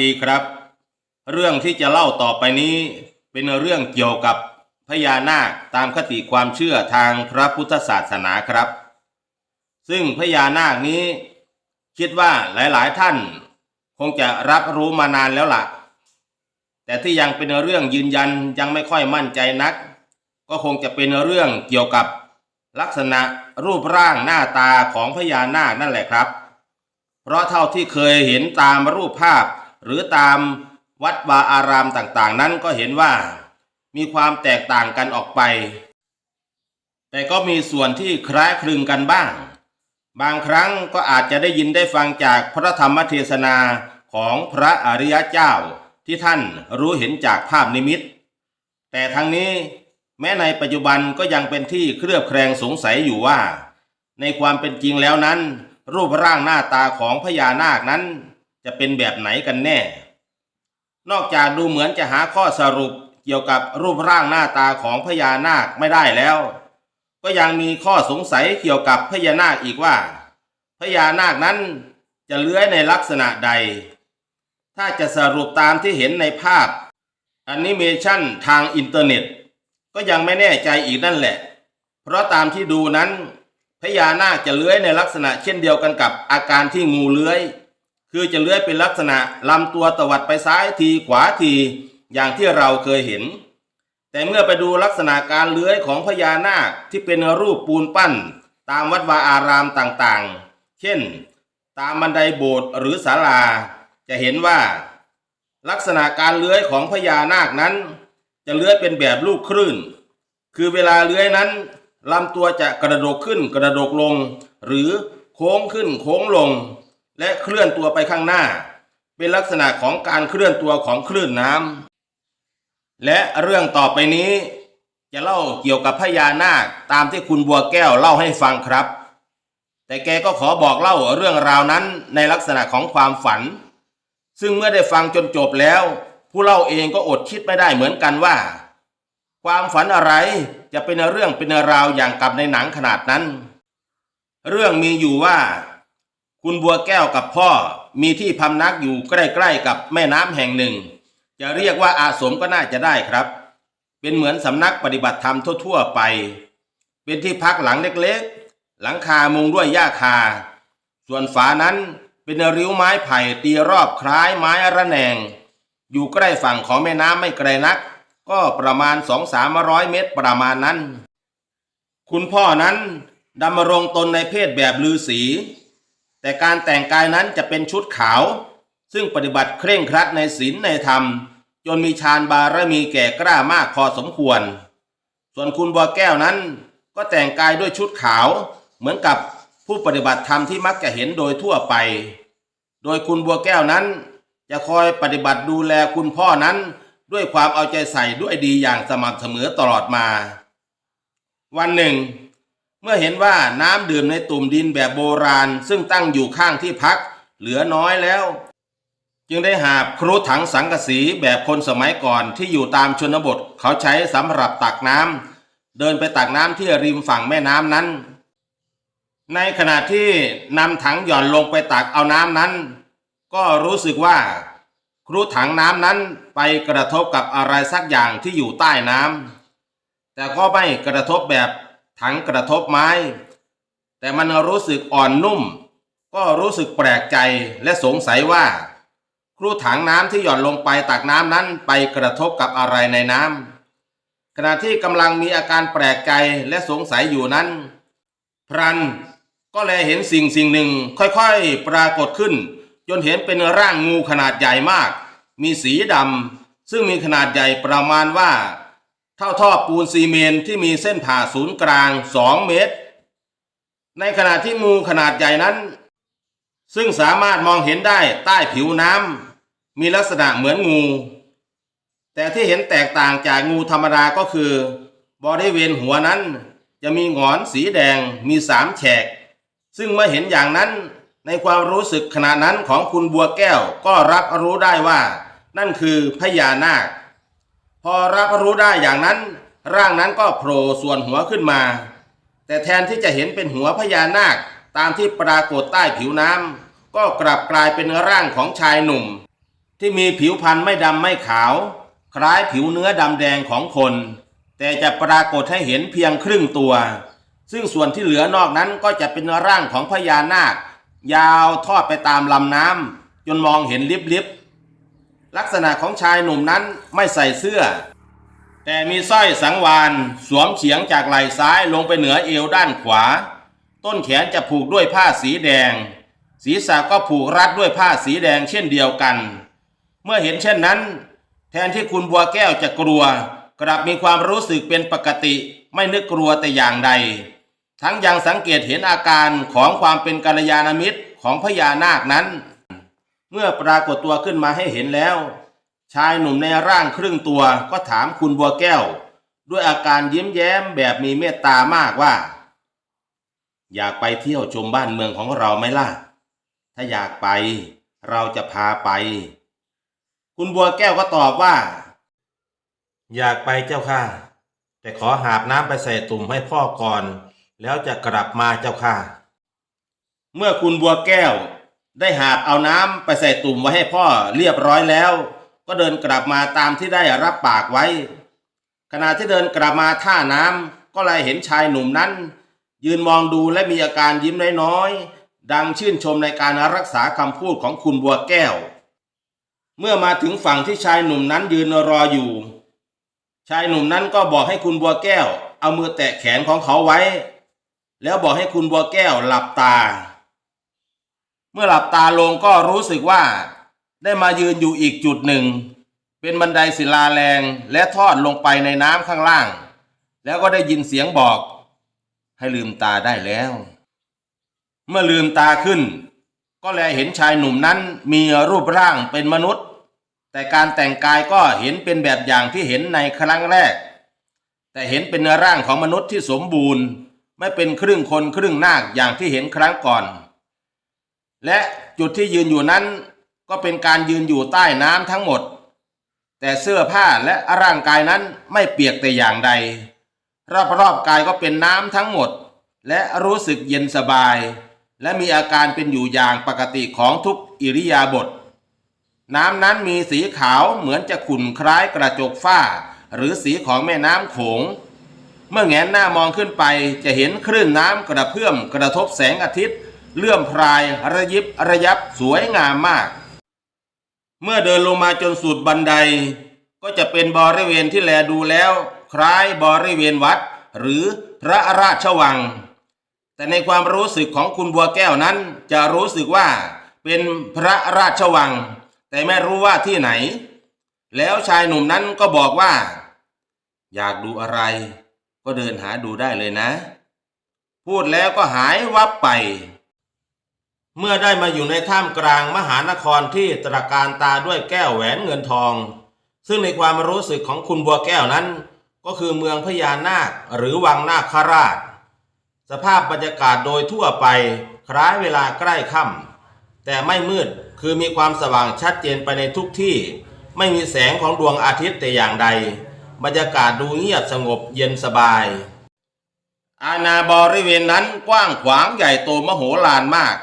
ดีครับ เรื่องที่จะเล่าต่อไปนี้เป็นเรื่องเกี่ยวกับพญานาคตามคติความเชื่อทางพระพุทธศาสนาครับ ซึ่งพญานาคนี้ คิดว่าหลายๆท่าน คงจะรับรู้มานานแล้วล่ะ แต่ที่ยังเป็นเรื่องยืนยันยังไม่ค่อยมั่นใจนัก ก็คงจะเป็นเรื่องเกี่ยวกับลักษณะรูปร่างหน้าตาของพญานาคนั่นแหละครับ เพราะเท่าที่เคยเห็นตามรูปภาพ หรือตามวัดวาอารามต่างๆ นั้นก็เห็นว่ามีความแตกต่างกันออกไป แต่ก็มีส่วนที่คล้ายคลึงกันบ้าง บางครั้งก็อาจจะได้ยินได้ฟังจากพระธรรมเทศนาของพระอริยเจ้าที่ท่านรู้เห็นจากภาพนิมิต แต่ทั้งนี้แม้ในปัจจุบันก็ยังเป็นที่เคลือบแคลงสงสัยอยู่ว่า ในความเป็นจริงแล้วนั้น รูปร่างหน้าตาของพญานาคนั้น จะเป็นแบบไหนกันแน่ นอกจากดูเหมือนจะหาข้อสรุปเกี่ยวกับรูปร่างหน้าตาของพญานาคไม่ได้แล้ว ก็ยังมีข้อสงสัยเกี่ยวกับพญานาคอีกว่า พญานาคนั้นจะเลื้อยในลักษณะใด ถ้าจะสรุปตามที่เห็นในภาพแอนิเมชันทางอินเทอร์เน็ต ก็ยังไม่แน่ใจอีกนั่นแหละ เพราะตามที่ดูนั้นพญานาคจะเลื้อยในลักษณะเช่นเดียวกันกับอาการที่งูเลื้อย คือจะเลื้อยเป็นลักษณะลำตัวตวัดไปซ้ายทีขวาทีอย่างที่เราเคยเห็น แต่เมื่อไปดูลักษณะการเลื้อยของพญานาคที่เป็นรูปปูนปั้น ตามวัดวาอารามต่างๆ เช่น ตามบันไดโบสถ์หรือศาลา จะเห็นว่า ลักษณะการเลื้อยของพญานาคนั้น จะเลื้อยเป็นแบบลูกคลื่น คือเวลาเลื้อยนั้นลำตัวจะกระโดดขึ้นกระโดดลง หรือโค้งขึ้นโค้งลง และเคลื่อนตัวไปข้างหน้า เป็นลักษณะของการเคลื่อนตัวของคลื่นน้ำและเรื่องต่อไปนี้ จะเล่าเกี่ยวกับพญานาคตามที่คุณบัวแก้วเล่าให้ฟังครับ แต่แกก็ขอบอกเล่าเรื่องราวนั้นในลักษณะของความฝัน ซึ่งเมื่อได้ฟังจนจบแล้ว ผู้เล่าเองก็อดคิดไม่ได้เหมือนกันว่า ความฝันอะไรจะเป็นเรื่องเป็นราวอย่างกับในหนังขนาดนั้น เรื่องมีอยู่ว่า คุณบัวแก้วกับพ่อมีที่พำนักอยู่ใกล้ๆกับแม่น้ำแห่งหนึ่ง จะเรียกว่าอาสมก็น่าจะได้ครับ เป็นเหมือนสำนักปฏิบัติธรรมทั่วๆไป เป็นที่พักหลังเล็กๆ หลังคามุงด้วยหญ้าคา ส่วนฝานั้นเป็นริ้วไม้ไผ่ตีรอบคล้ายไม้ระแนง อยู่ใกล้ฝั่งของแม่น้ำไม่ไกลนัก ก็ประมาณสองสามร้อยเมตรประมาณนั้น คุณพ่อนั้นดำรงตนในเพศแบบลือสี แต่การแต่งกายนั้นจะเป็นชุดขาว ซึ่งปฏิบัติเคร่งครัดในศีลในธรรม จนมีฌานบารมีแก่กล้ามากพอสมควร ส่วนคุณบัวแก้วนั้น ก็แต่งกายด้วยชุดขาว เหมือนกับผู้ปฏิบัติธรรมที่มักจะเห็นโดยทั่วไป โดยคุณบัวแก้วนั้น จะคอยปฏิบัติดูแลคุณพ่อนั้น ด้วยความเอาใจใส่ด้วยดีอย่างสม่ำเสมอตลอดมา วันหนึ่ง เมื่อเห็นว่าน้ำดื่มในตุ่มดินแบบโบราณ ซึ่งตั้งอยู่ข้างที่พัก เหลือน้อยแล้ว จึงได้หาบครุถังสังกะสีแบบคนสมัยก่อนที่อยู่ตามชนบท เขาใช้สำหรับตักน้ำเดินไปตักน้ำที่ริมฝั่งแม่น้ำนั้น ในขณะที่นำถังหย่อนลงไปตักเอาน้ำนั้น ก็รู้สึกว่า ครุถังน้ำนั้นไปกระทบกับอะไรสักอย่างที่อยู่ใต้น้ำแต่ก็ไม่กระทบแบบ ถังกระทบไม้ แต่มันรู้สึกอ่อนนุ่ม ก็รู้สึกแปลกใจและสงสัยว่า ครูถังน้ำที่หย่อนลงไปตักน้ำนั้นไปกระทบกับอะไรในน้ำขณะที่กำลังมีอาการแปลกใจและสงสัยอยู่นั้น พรันก็แลเห็นสิ่งสิ่งหนึ่งค่อยๆ ปรากฏขึ้น จนเห็นเป็นร่างงูขนาดใหญ่มาก มีสีดำซึ่งมีขนาดใหญ่ประมาณว่า เท่าท่อปูนซีเมนที่มีเส้นผ่าศูนย์กลางสองเมตร ในขณะที่งูขนาดใหญ่นั้น ซึ่งสามารถมองเห็นได้ใต้ผิวน้ำมีลักษณะเหมือนงู แต่ที่เห็นแตกต่างจากงูธรรมดาก็คือ บริเวณหัวนั้น จะมีหงอนสีแดงมีสามแฉก ซึ่งเมื่อเห็นอย่างนั้นในความรู้สึกขณะนั้นของคุณบัวแก้วก็รับรู้ได้ว่า นั่นคือพญานาค พอรับรู้ได้อย่างนั้น ร่างนั้นก็โผล่ส่วนหัวขึ้นมา แต่แทนที่จะเห็นเป็นหัวพญานาคตามที่ปรากฏใต้ผิวน้ำก็กลับกลายเป็นร่างของชายหนุ่ม ที่มีผิวพรรณไม่ดำไม่ขาว คล้ายผิวเนื้อดำแดงของคน แต่จะปรากฏให้เห็นเพียงครึ่งตัว ซึ่งส่วนที่เหลือนอกนั้นก็จะเป็นร่างของพญานาค ยาวทอดไปตามลำน้ำจนมองเห็นลิบๆ ลักษณะของชายหนุ่มนั้นไม่ใส่เสื้อ แต่มีสร้อยสังวานสวมเฉียงจากไหล่ซ้ายลงไปเหนือเอวด้านขวา ต้นแขนจะผูกด้วยผ้าสีแดง ศีรษะก็ผูกรัดด้วยผ้าสีแดงเช่นเดียวกัน เมื่อเห็นเช่นนั้น แทนที่คุณบัวแก้วจะกลัว กลับมีความรู้สึกเป็นปกติ ไม่นึกกลัวแต่อย่างใด ทั้งยังสังเกตเห็นอาการของความเป็นกัลยาณมิตรของพญานาคนั้น เมื่อปรากฏตัวขึ้นมาให้เห็นแล้ว ชายหนุ่มในร่างครึ่งตัวก็ถามคุณบัวแก้ว ด้วยอาการยิ้มแย้มแบบมีเมตตามากว่า อยากไปเที่ยวชมบ้านเมืองของเราไหมล่ะ ถ้าอยากไป เราจะพาไป คุณบัวแก้วก็ตอบว่า อยากไปเจ้าค่ะ แต่ขอหาบน้ำไปใส่ตุ่มให้พ่อก่อน แล้วจะกลับมาเจ้าค่ะ เมื่อคุณบัวแก้ว ได้หาบเอาน้ำไปใส่ตุ่มไว้ให้พ่อเรียบร้อยแล้ว ก็เดินกลับมาตามที่ได้รับปากไว้ ขณะที่เดินกลับมาท่าน้ำก็เลยเห็นชายหนุ่มนั้น ยืนมองดูและมีอาการยิ้มน้อยๆดังชื่นชมในการรักษาคำพูดของคุณบัวแก้ว เมื่อมาถึงฝั่งที่ชายหนุ่มนั้นยืนรออยู่ ชายหนุ่มนั้นก็บอกให้คุณบัวแก้ว เอามือแตะแขนของเขาไว้ แล้วบอกให้คุณบัวแก้วหลับตา เมื่อหลับตาลงก็รู้สึกว่าได้มายืนอยู่อีกจุดหนึ่ง เป็นบันไดศิลาแรงและทอดลงไปในน้ำข้างล่าง แล้วก็ได้ยินเสียงบอก ให้ลืมตาได้แล้ว เมื่อลืมตาขึ้น ก็แลเห็นชายหนุ่มนั้นมีรูปร่างเป็นมนุษย์ แต่การแต่งกายก็เห็นเป็นแบบอย่างที่เห็นในครั้งแรก แต่เห็นเป็นเนื้อร่างของมนุษย์ที่สมบูรณ์ ไม่เป็นครึ่งคนครึ่งนาคอย่างที่เห็นครั้งก่อน และจุดที่ยืนอยู่นั้นก็เป็นการยืนอยู่ใต้น้ำทั้งหมด แต่เสื้อผ้าและร่างกายนั้นไม่เปียกแต่อย่างใด รอบๆกายก็เป็นน้ำทั้งหมด และรู้สึกเย็นสบาย และมีอาการเป็นอยู่อย่างปกติของทุกอิริยาบถน้ำนั้นมีสีขาวเหมือนจะขุ่นคล้ายกระจกฝ้า หรือสีของแม่น้ำโขง เมื่อแงนหน้ามองขึ้นไปจะเห็นคลื่นน้ำกระเพื่อมกระทบแสงอาทิตย์ เลื่อมพรายระยิบระยับสวยงามมาก เมื่อเดินลงมาจนสุดบันได ก็จะเป็นบริเวณที่แลดูแล้ว คล้ายบริเวณวัด หรือพระราชวัง แต่ในความรู้สึกของคุณบัวแก้วนั้น จะรู้สึกว่าเป็นพระราชวัง แต่ไม่รู้ว่าที่ไหน แล้วชายหนุ่มนั้นก็บอกว่า อยากดูอะไร ก็เดินหาดูได้เลยนะ พูดแล้วก็หายวับไป เมื่อได้มาอยู่ในท่ามกลางมหานครที่ตระการตาด้วยแก้วแหวนเงินทอง ซึ่งในความรู้สึกของคุณบัวแก้วนั้น ก็คือเมืองพญานาคหรือวังนาคราช สภาพบรรยากาศโดยทั่วไปคล้ายเวลาใกล้ค่ำแต่ไม่มืดคือมีความสว่างชัดเจนไปในทุกที่ ไม่มีแสงของดวงอาทิตย์แต่อย่างใด บรรยากาศดูเงียบสงบเย็นสบาย อาณาบริเวณนั้นกว้างขวางใหญ่โตมโหฬารมาก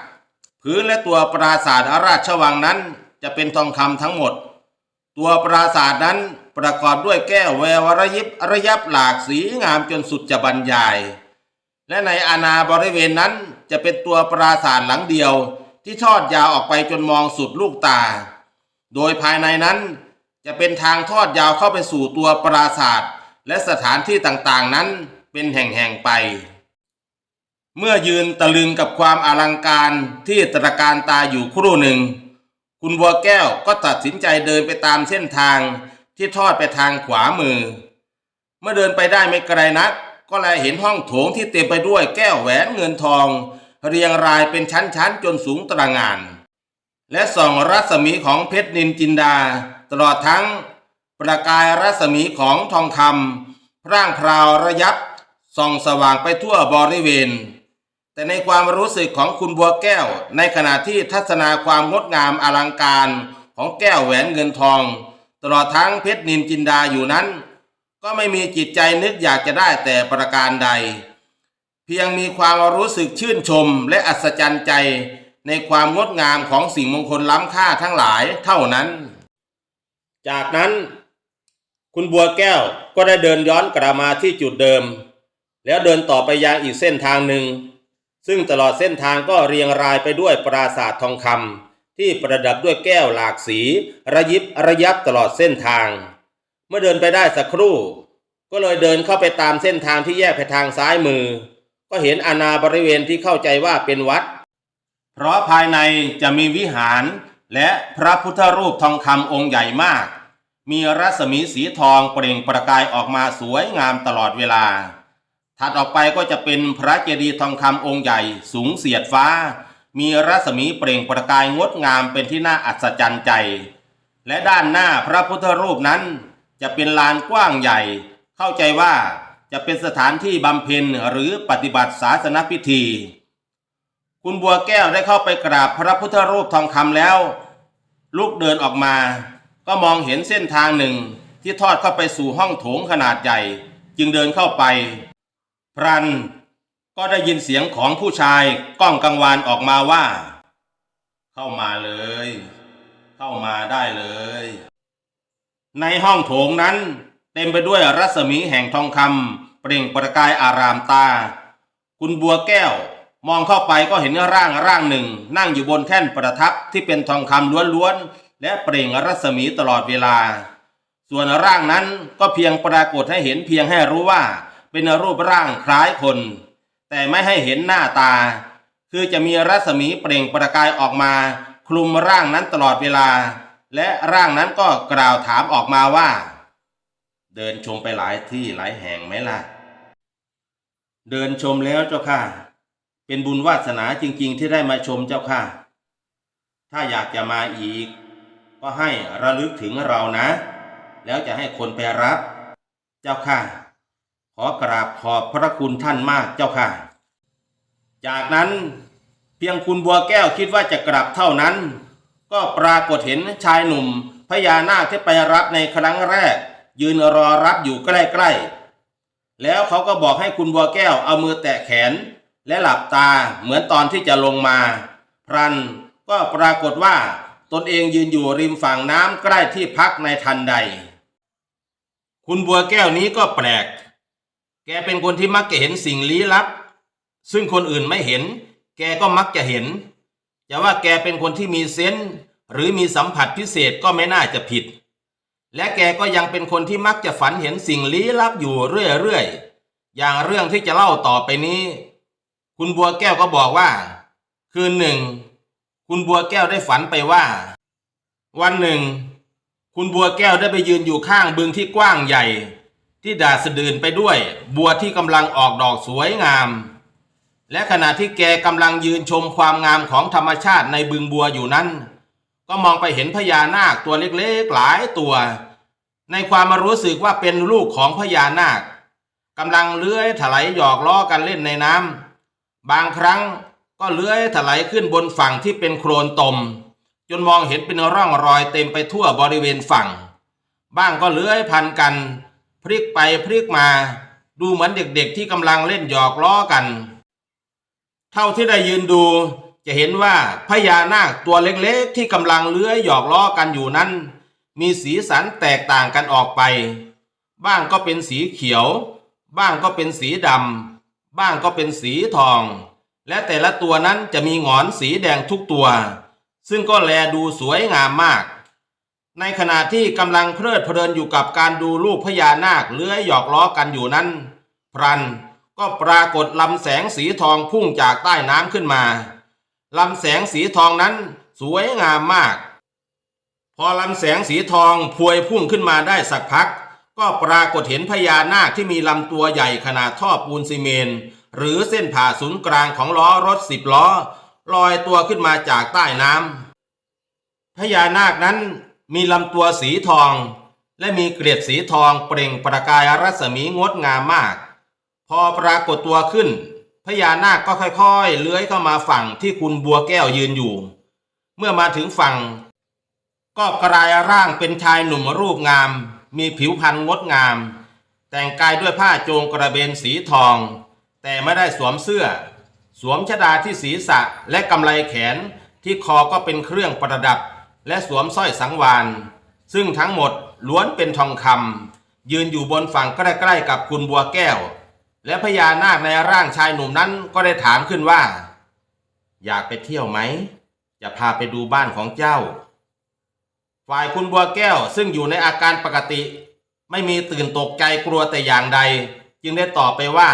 พื้นและตัวปราสาทอาราชวังนั้นจะเป็นทองคำทั้งหมด ตัวปราสาทนั้นประกอบด้วยแก้วแววระยิบระยับหลากสีงามจนสุดจะบรรยาย และในอาณาบริเวณนั้นจะเป็นตัวปราสาทหลังเดียวที่ทอดยาวออกไปจนมองสุดลูกตา โดยภายในนั้นจะเป็นทางทอดยาวเข้าไปสู่ตัวปราสาทและสถานที่ต่างๆนั้นเป็นแห่งๆไป เมื่อยืนตะลึงกับความอลังการที่ตระการตาอยู่ครู่หนึ่ง คุณบัวแก้วก็ตัดสินใจเดินไปตามเส้นทางที่ทอดไปทางขวามือ เมื่อเดินไปได้ไม่ไกลนัก ก็แลเห็นห้องโถงที่เต็มไปด้วยแก้วแหวนเงินทอง เรียงรายเป็นชั้นๆจนสูงตระงาน และส่องรัศมีของเพชรนินจินดา ตลอดทั้งประกายรัศมีของทองคำร่างพราวระยับส่องสว่างไปทั่วบริเวณ แต่ในความรู้สึกของคุณบัวแก้ว ในขณะที่ทัศนาความงดงามอลังการของแก้วแหวนเงินทอง ตลอดทั้งเพชรนินจินดาอยู่นั้น ก็ไม่มีจิตใจนึกอยากจะได้แต่ประการใด เพียงมีความรู้สึกชื่นชมและอัศจรรย์ใจในความงดงามของสิ่งมงคลล้ำค่าทั้งหลายเท่านั้น จากนั้นคุณบัวแก้วก็ได้เดินย้อนกลับมาที่จุดเดิม แล้วเดินต่อไปยังอีกเส้นทางหนึ่ง ซึ่งตลอดเส้นทางก็เรียงรายไปด้วยปราสาททองคำที่ประดับด้วยแก้วหลากสี ระยิบระยับตลอดเส้นทาง เมื่อเดินไปได้สักครู่ ก็เลยเดินเข้าไปตามเส้นทางที่แยกไปทางซ้ายมือ ก็เห็นอาณาบริเวณที่เข้าใจว่าเป็นวัด เพราะภายในจะมีวิหารและพระพุทธรูปทองคำองค์ใหญ่มาก มีรัศมีสีทองเปล่งประกายออกมาสวยงามตลอดเวลา ถัดออกไปก็จะเป็นพระเจดีย์ทองคำองค์ใหญ่สูงเสียดฟ้า มีรัศมีเปล่งประกายงดงามเป็นที่น่าอัศจรรย์ใจ และด้านหน้าพระพุทธรูปนั้นจะเป็นลานกว้างใหญ่ เข้าใจว่าจะเป็นสถานที่บำเพ็ญหรือปฏิบัติศาสนพิธี คุณบัวแก้วได้เข้าไปกราบพระพุทธรูปทองคำแล้วลุกเดินออกมา ก็มองเห็นเส้นทางหนึ่งที่ทอดเข้าไปสู่ห้องโถงขนาดใหญ่ จึงเดินเข้าไป พรัน ก็ได้ยินเสียงของผู้ชายก้องกังวานออกมาว่า เข้ามาเลย เข้ามาได้เลย ในห้องโถงนั้น เต็มไปด้วยรัศมีแห่งทองคำเปล่งประกายอารามตา คุณบัวแก้วมองเข้าไปก็เห็นร่างร่างหนึ่ง นั่งอยู่บนแท่นประทับที่เป็นทองคำล้วนๆ และเปล่งรัศมีตลอดเวลา ส่วนร่างนั้นก็เพียงปรากฏให้เห็นเพียงให้รู้ว่า เป็นรูปร่างคล้ายคน แต่ไม่ให้เห็นหน้าตา คือจะมีรัศมีเปล่งประกายออกมา คลุมร่างนั้นตลอดเวลา และร่างนั้นก็กล่าวถามออกมาว่า เดินชมไปหลายที่หลายแห่งไหมล่ะ เดินชมแล้วเจ้าค่ะ เป็นบุญวาสนาจริงๆ ที่ได้มาชมเจ้าค่ะ ถ้าอยากจะมาอีก ก็ให้ระลึกถึงเรานะ แล้วจะให้คนไปรับ เจ้าค่ะ อกราบขอบพระคุณท่านมากเจ้าค่ะ จากนั้นเพียงคุณบัวแก้วคิดว่าจะกลับเท่านั้น ก็ปรากฏเห็นชายหนุ่มพญานาคที่ไปรับในครั้งแรก ยืนรอรับอยู่ใกล้ๆ แล้วเขาก็บอกให้คุณบัวแก้วเอามือแตะแขน และหลับตาเหมือนตอนที่จะลงมา พรันก็ปรากฏว่าตนเองยืนอยู่ริมฝั่งน้ำใกล้ที่พักในทันใด คุณบัวแก้วนี้ก็แปลก แกเป็นคนที่มักจะเห็นสิ่งลี้ลับ ซึ่งคนอื่นไม่เห็น แกก็มักจะเห็นจะว่าแกเป็นคนที่มีเซนส์หรือมีสัมผัสพิเศษก็ไม่น่าจะผิด และแกก็ยังเป็นคนที่มักจะฝันเห็นสิ่งลี้ลับอยู่เรื่อยๆ อย่างเรื่องที่จะเล่าต่อไปนี้ คุณบัวแก้วก็บอกว่า คืนหนึ่ง คุณบัวแก้วได้ฝันไปว่า วันหนึ่ง คุณบัวแก้วได้ไปยืนอยู่ข้างบึงที่กว้างใหญ่ ที่ด่าสะดืนไปด้วย บัวที่กำลังออกดอกสวยงาม และขณะที่แกกำลังยืนชมความงามของธรรมชาติในบึงบัวอยู่นั้น ก็มองไปเห็นพญานาคตัวเล็กๆหลายตัว ในความมารู้สึกว่าเป็นลูกของพญานาคกำลังเลื้อยถลายหยอกล้อกันเล่นในน้ำบางครั้งก็เลื้อยถลายขึ้นบนฝั่งที่เป็นโคลนตม จนมองเห็นเป็นร่องรอยเต็มไปทั่วบริเวณฝั่ง บ้างก็เลื้อยพันกัน พลิกไปพลิกมา ดูเหมือนเด็กๆที่กำลังเล่นหยอกล้อกัน เท่าที่ได้ยืนดูจะเห็นว่าพญานาคตัวเล็กๆ ที่กำลังเลื้อยหยอกล้อกันอยู่นั้น มีสีสันแตกต่างกันออกไป บ้างก็เป็นสีเขียว บ้างก็เป็นสีดำบ้างก็เป็นสีทอง และแต่ละตัวนั้นจะมีหงอนสีแดงทุกตัว ซึ่งก็แลดูสวยงามมาก ในขณะที่กำลังเพลิดเพลินอยู่กับการดูลูกพญานาคเลื้อยหยอกล้อกันอยู่นั้น พรันก็ปรากฏลำแสงสีทองพุ่งจากใต้น้ำขึ้นมาลำแสงสีทองนั้นสวยงามมาก พอลำแสงสีทองพวยพุ่งขึ้นมาได้สักพัก ก็ปรากฏเห็นพญานาคที่มีลำตัวใหญ่ขนาดท่อปูนซีเมน หรือเส้นผ่าศูนย์กลางของล้อรถสิบล้อลอยตัวขึ้นมาจากใต้น้ำพญานาคนั้น มีลำตัวสีทอง และมีเกล็ดสีทองเปล่งประกายรัศมีงดงามมาก พอปรากฏตัวขึ้น พญานาคก็ค่อยๆ เลื้อยเข้ามาฝั่งที่คุณบัวแก้วยืนอยู่ เมื่อมาถึงฝั่ง ก็กลายร่างเป็นชายหนุ่มรูปงาม มีผิวพรรณงดงาม แต่งกายด้วยผ้าโจงกระเบนสีทอง แต่ไม่ได้สวมเสื้อ สวมชดาที่ศีรษะและกำไลแขนที่คอก็เป็นเครื่องประดับ และสวมสร้อยสังวานซึ่งทั้งหมดล้วนเป็นทองคำยืนอยู่บนฝั่งใกล้ๆกับคุณบัวแก้ว และพญานาคในร่างชายหนุ่มนั้นก็ได้ถามขึ้นว่า อยากไปเที่ยวไหม จะพาไปดูบ้านของเจ้า ฝ่ายคุณบัวแก้วซึ่งอยู่ในอาการปกติ ไม่มีตื่นตกใจกลัวแต่อย่างใด จึงได้ตอบไปว่า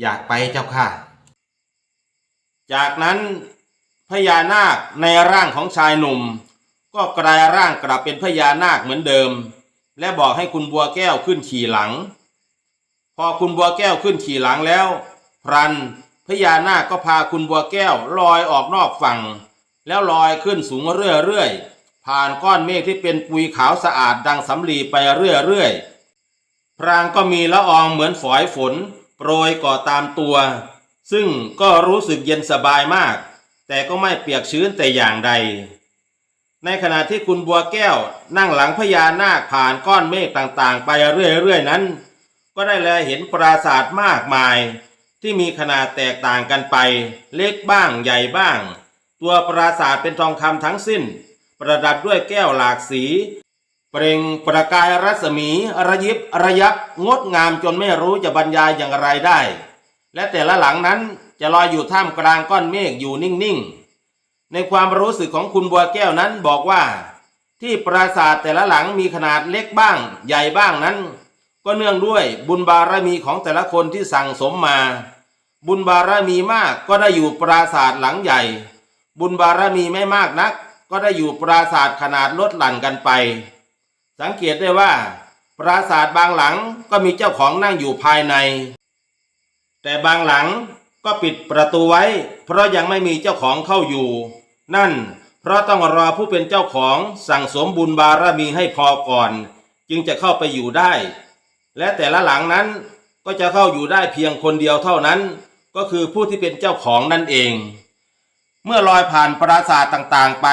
อยากไปเจ้าค่ะ จากนั้นพญานาคในร่างของชายหนุ่ม ก็กลายร่างกลับเป็นพญานาคเหมือนเดิม และบอกให้คุณบัวแก้วขึ้นขี่หลัง พอคุณบัวแก้วขึ้นขี่หลังแล้ว พรันพญานาคก็พาคุณบัวแก้วลอยออกนอกฝั่ง แล้วลอยขึ้นสูงเรื่อยๆผ่านก้อนเมฆที่เป็นปุยขาวสะอาดดังสำลีไปเรื่อยๆพรางก็มีละอองเหมือนฝอยฝน โปรยก่อตามตัว ซึ่งก็รู้สึกเย็นสบายมาก แต่ก็ไม่เปียกชื้นแต่อย่างใด ในขณะที่คุณบัวแก้วนั่งหลังพญานาคผ่านก้อนเมฆต่างๆ ไปเรื่อยๆนั้น ก็ได้แลเห็นปราสาทมากมาย ที่มีขนาดแตกต่างกันไป เล็กบ้างใหญ่บ้าง ตัวปราสาทเป็นทองคำทั้งสิ้น ประดับด้วยแก้วหลากสี เปล่งประกายรัศมี ระยิบระยับงดงามจนไม่รู้จะบรรยายอย่างไรได้ และแต่ละหลังนั้นจะลอยอยู่ท่ามกลางก้อนเมฆอยู่นิ่งๆ ในความรู้สึกของคุณบัวแก้วนั้นบอกว่า ที่ปราสาทแต่ละหลังมีขนาดเล็กบ้าง ใหญ่บ้างนั้น ก็เนื่องด้วยบุญบารมีของแต่ละคนที่สั่งสมมา บุญบารมีมากก็ได้อยู่ปราสาทหลังใหญ่ บุญบารมีไม่มากนัก ก็ได้อยู่ปราสาทขนาดลดหลั่นกันไป สังเกตได้ว่า ปราสาทบางหลังก็มีเจ้าของนั่งอยู่ภายใน แต่บางหลัง ก็ปิดประตูไว้ เพราะยังไม่มีเจ้าของเข้าอยู่ นั่น เพราะต้องรอผู้เป็นเจ้าของสั่งสมบุญบารมีให้พอก่อน จึงจะเข้าไปอยู่ได้ และแต่ละหลังนั้นก็จะเข้าอยู่ได้เพียงคนเดียวเท่านั้น ก็คือผู้ที่เป็นเจ้าของนั่นเอง เมื่อลอยผ่านปราสาทต่างๆไป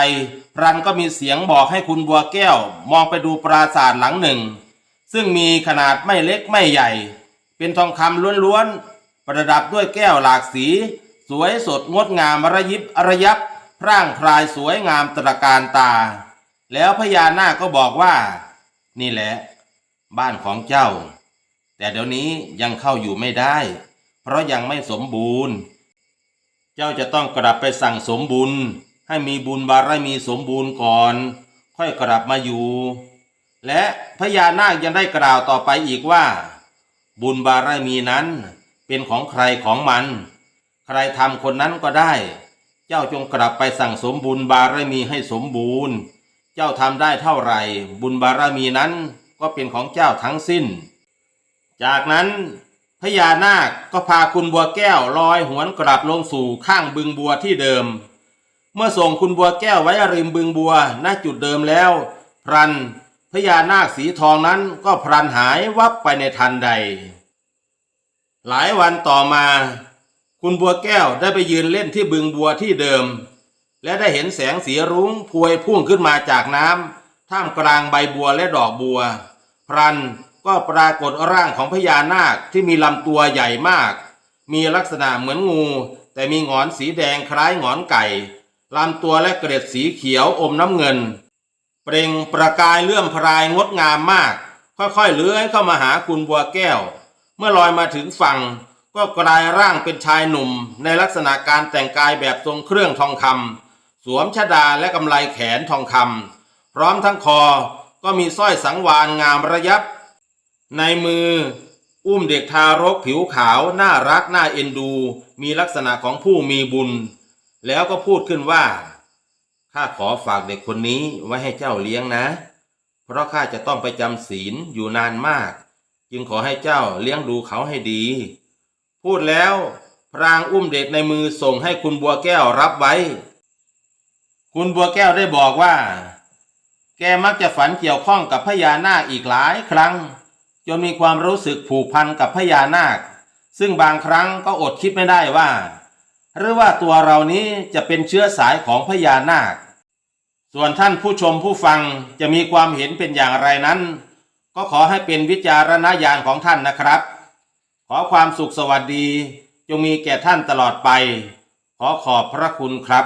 พรันก็มีเสียงบอกให้คุณบัวแก้ว มองไปดูปราสาทหลังหนึ่ง ซึ่งมีขนาดไม่เล็กไม่ใหญ่ เป็นทองคำล้วนๆ ประดับด้วยแก้วหลากสี สวยสดงดงามระยิบระยับพร่างพรายสวยงามตระการตา แล้วพญานาคก็บอกว่า นี่แหละ บ้านของเจ้า แต่เดี๋ยวนี้ยังเข้าอยู่ไม่ได้ เพราะยังไม่สมบูรณ์ เจ้าจะต้องกลับไปสั่งสมบุญให้มีบุญบารมีสมบูรณ์ก่อน ค่อยกลับมาอยู่ และพญานาคยังได้กล่าวต่อไปอีกว่า บุญบารมีนั้น เป็นของใครของมัน ใครทำคนนั้นก็ได้ เจ้าจงกลับไปสั่งสมบุญบารมีให้สมบูรณ์ เจ้าทำได้เท่าไหร่ บุญบารมีนั้นก็เป็นของเจ้าทั้งสิ้น จากนั้นพญานาคก็พาคุณบัวแก้วลอยหวนกลับลงสู่ข้างบึงบัวที่เดิม เมื่อส่งคุณบัวแก้วไว้ริมบึงบัวณจุดเดิมแล้ว พรันพญานาคสีทองนั้นก็พรันหายวับไปในทันใด หลายวันต่อมา คุณบัวแก้วได้ไปยืนเล่นที่บึงบัวที่เดิม และได้เห็นแสงสีรุ้งพวยพุ่งขึ้นมาจากน้ำท่ามกลางใบบัวและดอกบัว พรันก็ปรากฏร่างของพญานาคที่มีลำตัวใหญ่มาก มีลักษณะเหมือนงู แต่มีงอนสีแดงคล้ายงอนไก่ลำตัวและเกล็ดสีเขียวอมน้ำเงิน เปล่งประกายเลื่อมพรายงดงามมาก ค่อยๆเลื้อยเข้ามาหาคุณบัวแก้ว มื่อลอยมาถึงฝั่ง ก็กลายร่างเป็นชายหนุ่ม ในลักษณะการแต่งกายแบบทรงเครื่องทองคำสวมชดาและกำไลแขนทองคำพร้อมทั้งคอก็มีสร้อยสังวานงามระยับ ในมือ อุ้มเด็กทารกผิวขาวน่ารักน่าเอ็นดู มีลักษณะของผู้มีบุญ แล้วก็พูดขึ้นว่าข้าขอฝากเด็กคนนี้ไว้ให้เจ้าเลี้ยงนะ เพราะข้าจะต้องไปจำศีลอยู่นานมาก จึงขอให้เจ้าเลี้ยงดูเขาให้ดี พูดแล้วพรางอุ้มเด็กในมือส่งให้คุณบัวแก้วรับไว้ คุณบัวแก้วได้บอกว่า แกมักจะฝันเกี่ยวข้องกับพญานาคอีกหลายครั้ง จนมีความรู้สึกผูกพันกับพญานาค ซึ่งบางครั้งก็อดคิดไม่ได้ว่า หรือว่าตัวเรานี้จะเป็นเชื้อสายของพญานาค ส่วนท่านผู้ชมผู้ฟังจะมีความเห็นเป็นอย่างไรนั้น ก็ขอให้เป็นวิจารณญาณของท่านนะครับ ขอความสุขสวัสดี จงมีแก่ท่านตลอดไป ขอขอบพระคุณครับ